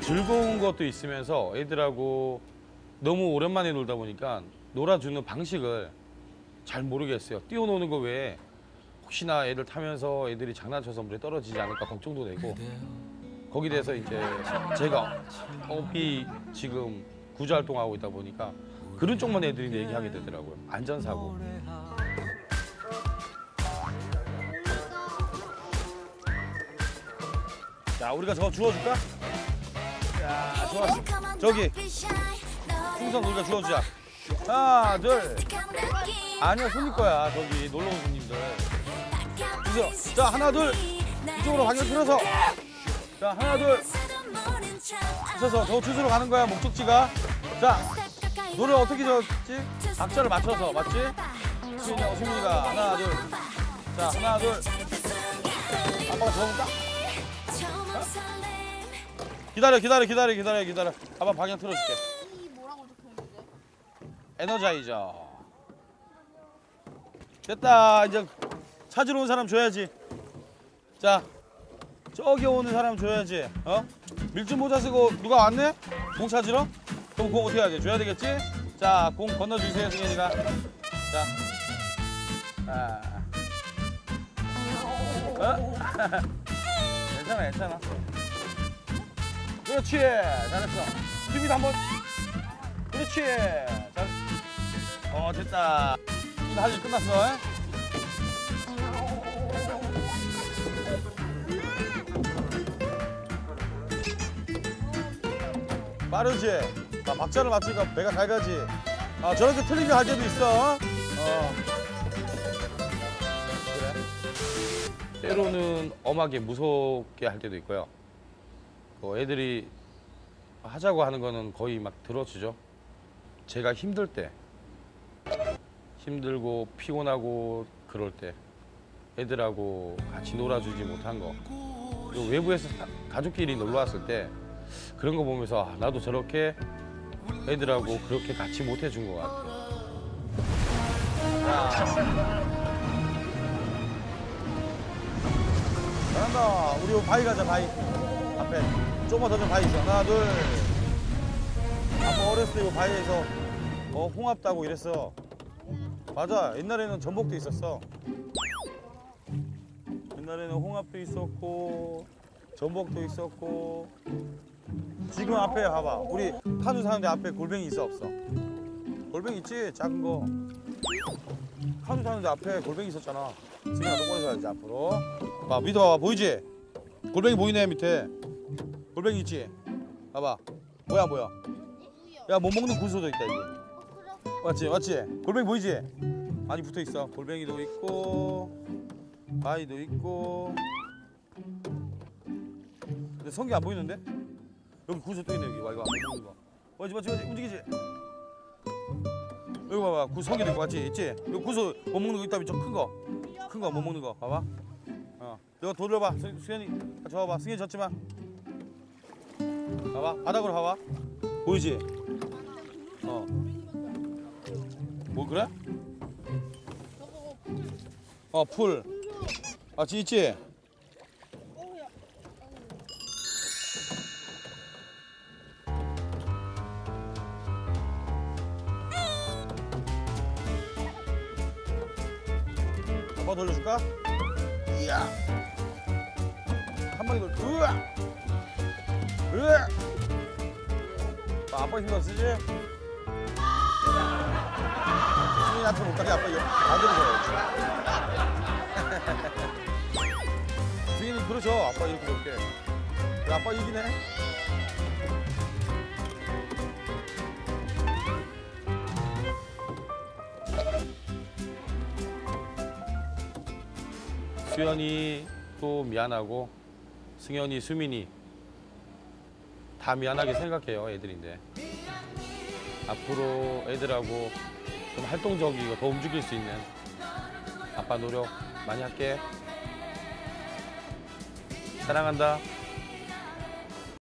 즐거운 것도 있으면서 애들하고 너무 오랜만에 놀다 보니까 놀아주는 방식을 잘 모르겠어요. 뛰어노는 거 외에 혹시나 애들 타면서 애들이 장난쳐서 물에 떨어지지 않을까 걱정도 되고 거기에 대해서 이제 제가 업이 지금 구조 활동하고 있다 보니까 그런 쪽만 애들이 얘기하게 되더라고요. 안전사고. 자, 우리가 저거 주워줄까? 야, 좋았어. 저기 풍선 우리가 주워주자. 하나, 둘. 아니야, 손님 거야. 저기 놀러 온 손님들. 주세요. 자, 하나, 둘. 이쪽으로 방향 틀어서. 자, 하나, 둘. 틀어서 저 주소로 가는 거야, 목적지가. 자, 노래 어떻게 적지? 박자를 맞춰서, 맞지? 수민이하고 수민이가 하나, 둘. 자, 하나, 둘. 아빠가 적어볼까? 기다려, 기다려, 기다려, 기다려, 기다려. 아빠 방향 틀어줄게. 이 뭐라고 적혀있는데? 에너자이저. 됐다. 이제 찾으러 온 사람 줘야지. 자, 저기 오는 사람 줘야지. 어? 밀짚 모자 쓰고 누가 왔네? 공 찾으러? 그럼 공 어떻게 해야 돼? 줘야 되겠지? 자, 공 건너주세요, 승현이가. 자. 아. 어? 괜찮아, 괜찮아. 그렇지. 잘했어. 수비도 한번. 그렇지. 잘. 어 됐다. 이거 할일 끝났어. 에? 빠르지. 아, 박자를 맞추니까 배가 잘 가지. 아 저렇게 틀리게 할 때도 있어. 어. 때로는 엄하게 무섭게 할 때도 있고요. 그 애들이 하자고 하는 거는 거의 막 들어주죠. 제가 힘들 때 힘들고 피곤하고 그럴 때 애들하고 같이 놀아주지 못한 거 그리고 외부에서 다- 가족끼리 놀러 왔을 때 그런 거 보면서 아, 나도 저렇게 애들하고 그렇게 같이 못 해준 것 같아요. 자. 잘한다. 우리 요 바위 가자 바위. 앞에 조금만 더좀 있어. 하나 둘. 아빠 어렸을 때 이거 바위에서 어 홍합 따고 이랬어. 맞아. 옛날에는 전복도 있었어. 옛날에는 홍합도 있었고 전복도 있었고 지금 앞에 봐봐. 우리 파주 사는데 앞에 골뱅이 있어 없어? 골뱅이 있지? 작은 거. 파주 사는데 앞에 골뱅이 있었잖아. 승현아 똑바로 서야지 앞으로. 봐 밑에 봐봐 보이지? 골뱅이 보이네 밑에. 골뱅이 있지? 봐봐. 뭐야 뭐야? 야 못 먹는 군소도 있다 이게. 맞지 맞지? 골뱅이 보이지? 많이 붙어 있어. 골뱅이도 있고 바위도 있고. 근데 성게 안 보이는데? 여기 구서 또 있네 여기. 와 이거 안 먹는 거. 맞지 맞지 맞지 움직이지? 여기 봐봐 구 성게도 있고 맞지? 있지? 여기 구서 못 먹는 거 있다 저큰 거. 큰 거 못 먹는 거 봐봐. 어. 이거 돌려봐. 수- 수현이 같이 봐봐. 승현이 졌지만. 봐봐. 바닥으로 봐봐. 보이지? 어. 뭐 그래? 어 풀. 아 지 있지? 한번 돌려줄까? 이야. 한 번에 돌. 으아. 아, 아빠 힘도 쓰지? 수민이한테 못 가게 아빠 반대로 줘야지. 수민이 그러죠. 아빠 이렇게 볼게. 그래, 아빠 이기네. 수연이 또 미안하고 승현이, 수민이 다 미안하게 생각해요 애들인데 앞으로 애들하고 좀 활동적이고 더 움직일 수 있는 아빠 노력 많이 할게. 사랑한다